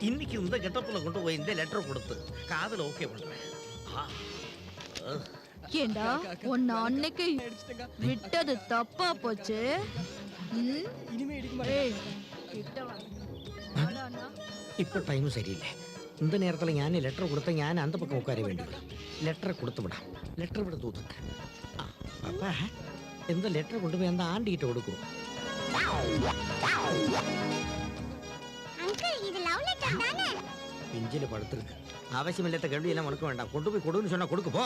இன்னைக்கு இந்த கெட்டப்பில் கொண்டு போய் இந்த லெட்டர் கொடுத்து காதல் ஓகே பண்றேன் ஏண்டா உன்னை அன்னைக்கு விட்டது தப்பா போச்சு ഇപ്പൊ ടൈം ശരിയില്ലേ இந்த நேரத்தில் ഞാൻ ലെറ്റർ കൊടുത്ത ഞാൻ അന്ത പക്കം ഉക്കാരെ വേണ്ടി വിടാം ലെറ്റർ കൊടുത്തു വിടാം ലെറ്റർ ഇവിടെ തൂത്തക്ക അപ്പ എന്താ ലെറ്റർ കൊണ്ടുപോയി എന്താ ആണ്ടിയിട്ട് കൊടുക്കുമോ பிஞ்சில் படுத்துருக்கு. அவசியமில்லாத கேள்வி எல்லாம் உனக்கு வேண்டாம். கொண்டு போய் கொடுன்னு சொன்னா கொடுக்க போ.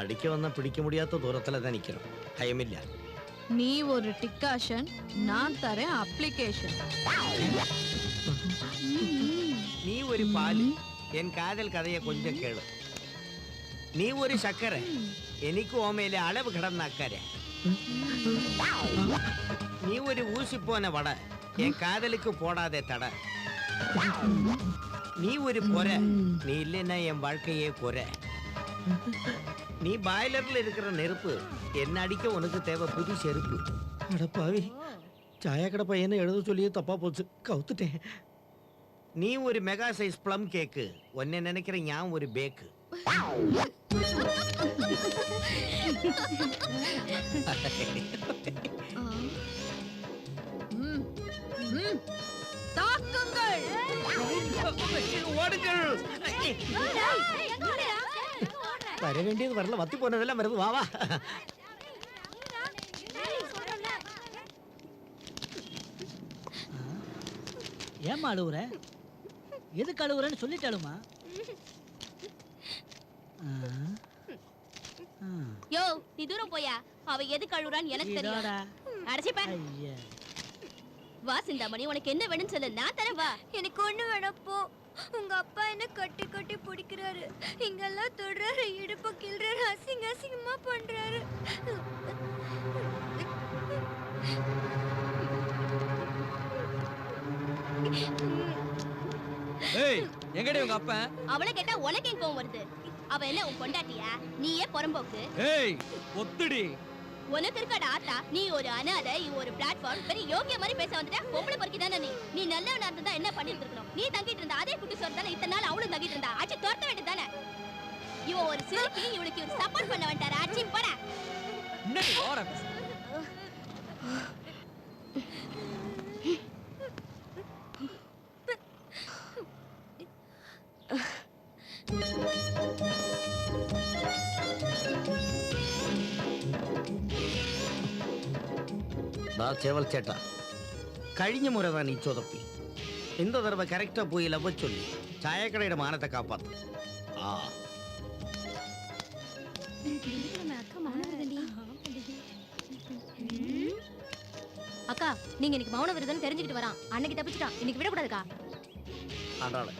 அடிக்க வந்தா பிடிக்க முடியாத தூரத்துல தான் நிக்கிறோம். பயமில்ல. நீ ஒரு டிக்காஷன் நான் தரேன் அப்ளிகேஷன். நீ ஒரு பாலு. என் காதல் கதையை கொஞ்சம் கேளு. நீ ஒரு சக்கரை. എനിക്ക് ഓമയിലെ അളവ് കിടന്നക്കര നീ ഒരു ഊസിപ്പോന വട എൻ കാതലുക്ക് പോടാതെ തട நீ ஒரு பொறை நீ இல்லைன்னா என் வாழ்க்கையே குறை நீ பாய்லர்ல இருக்கிற நெருப்பு என்ன அடிக்க உனக்கு தேவை புது செருப்பு அடப்பாவி சாயக்கடை பையனை எழுத சொல்லியே தப்பா போச்சு கவுத்துட்டேன் நீ ஒரு மெகா சைஸ் ப்ளம் கேக்கு உன்னை நினைக்கிற ஞான் ஒரு பேக்கு ம். ம். தாக்குங்கள். ஓடுங்கள். வர வேண்டியது வரல வத்தி போனதெல்லாம் வருது வா வா. ஏம்மா அழுவுற? எதுக்கு அழுவுறன்னு சொல்லிட்டாலுமா யோ நீ தூரம் போயா? அவ எது கழுவுறான்னு எனக்கு தெரியும். அடைச்சிப்ப வா சிந்தாமணி உனக்கு என்ன வேணும்னு சொல்லு. நான் தரேன் வா. எனக்கு ஒண்ணு வேணாம் போ. உங்க அப்பா என்ன கட்டி கட்டி பிடிக்கிறாரு. இங்கெல்லாம் தொடுறாரு இடுப்பு கிள்றாரு அசிங்க அசிங்கமா பண்றாரு. ஏய் எங்கடி உங்க அப்பன்? அவளை கேட்டா உனக்கு எங்க கோவம் வருது? அவ என்ன உன் பொண்டாட்டியா? நீயே புறம்போக்கு. ஏய் ஒத்துடி. உனக்கு இருக்கடா ஆத்தா நீ ஒரு அனாதை ஒரு பிளாட்ஃபார்ம் பெரிய யோகிய மாதிரி பேச வந்துட்ட பொம்பளை பொறுக்கி தானே நீ? நீ நல்லவனா இருந்தா என்ன பண்ணிட்டு இருக்கணும்? நீ தங்கிட்டு இருந்த அதே குட்டி சோறு தானே இத்தனை நாள் அவளும் தங்கிட்டு இருந்தா? ஆச்சு துரத்த வேண்டியது தானே? இவ ஒரு சிறுக்கி இவளுக்கு சப்போர்ட் பண்ண வேண்டாரு ஆச்சி போடா. ദാ ചേവൽ ചേട്ടാ കഴിഞ്ഞ മുറ താൻ ഈ ചൊതപ്പി இந்த தடவை கரெக்டா போய் லவ் சொல்லி சாயக்கடையோட மானத்தை காப்பாத்து ஆ அக்கா நீங்க இன்னைக்கு மௌன விரதம் தெரிஞ்சுக்கிட்டு வரான் அன்னைக்கு தப்பிச்சிட்டான் இன்னைக்கு விடக்கூடாதுக்கா ആടാളെ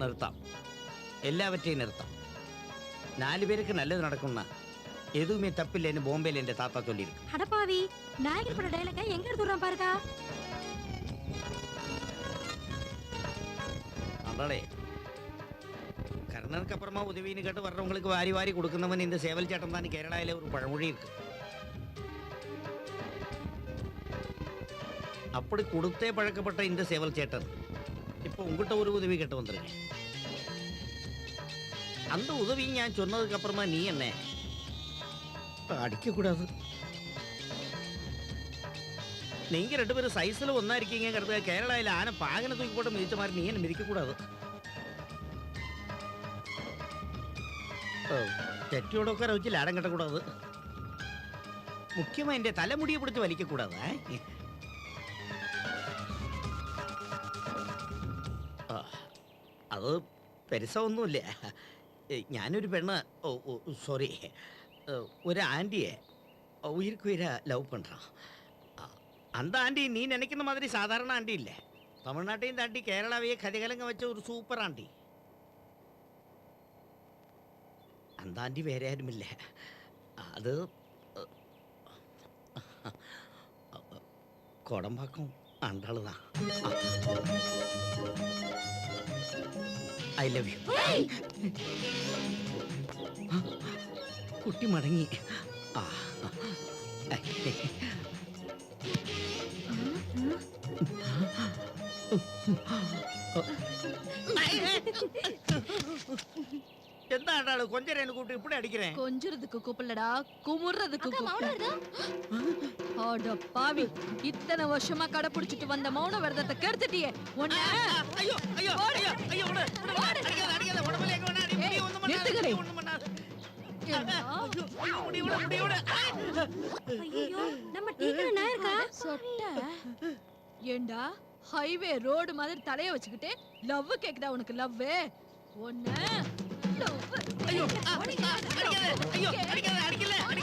നിർത്താം എല്ലാവറ്റെയും നിർത്താം നാല് പേർക്ക് നല്ലത് നടക്കുന്ന எதுவுமே தப்பில்லைன்னு பாம்பேல என்ற தாத்தா சொல்லியிருக்கு. அடப்பாவி நாயகர் பட டைலாக எங்க எடுத்துறான் பாருக்கா? அதாளே கர்ணனுக்கு அப்புறமா உதவின்னு கேட்டு வர்றவங்களுக்கு வாரி வாரி கொடுക്കുന്നவன் இந்த சேவல் சட்டம் தான் கேரளாவில ஒரு பழமொழி இருக்கு. அப்படி கொடுத்தே பழக்கப்பட்ட இந்த சேவல் சேட்டன் இப்போ உங்கள்கிட்ட ஒரு உதவி கேட்டு வந்துருங்க அந்த உதவி ஞான் சொன்னதுக்கு நீ என்ன? അടിക്കൂടാത് നിങ്ങൾക്ക് രണ്ടുപേരും സൈസിൽ ഒന്നായിരിക്കും കരുത് കേരളയിൽ ആന പാകന തൂക്കിപ്പോട്ട് മിതിച്ചമാർ നീ എന്നെ മിതിക്കക്കൂടാത് തെറ്റോടൊക്കെ വെച്ച് ലാടം കെട്ടക്കൂടാത്. മുഖ്യമായി എന്റെ തലമുടിയെ പിടിച്ച് വലിക്കക്കൂടാത് അത് പെരുസ ഒന്നുമില്ല. ഞാനൊരു പെണ്ണ് ഓ സോറി. ഒരു ആൻറ്റിയെ உயிருக்கு உயிரை லவ் பண்ணுறான் அந்த ஆண்டி நீ நினைக்கிற மாதிரி சாதாரண ஆண்டி இல்லை தமிழ்நாட்டையும் தாண்டி கேரளாவையே கதைகலங்க வச்ச ஒரு சூப்பர் ஆண்டி அந்த ஆண்டி வேற யாரும் இல்லை அது குடம்பாக்கம் அந்த ஆளு தான் ஐ லவ் யூ കുട്ടി മടങ്ങി. ആ கொஞ்சம் കൊഞ്ചരേനെ കൂട്ടി ഇവിടെ അടിക്കണേ? கொஞ்சுறதுக்கு கூப்பிடலடா குமுறதுக்கு அக்கா பாவி இத்தனை வருஷமா கடைபிடிச்சிட்டு வந்த மௌன விரதத்தை கெடுத்துட்டியே உன்னை அய்യോ ஐயோ ஐயோ ஐயோ ஐயோ ஹைவே ரோடு மாதிரி தலைய வச்சுக்கிட்டு லவ் கேக்குதா உனக்கு லவ் ஒண்ணு ஐயோ ஐயோ அடிக்காத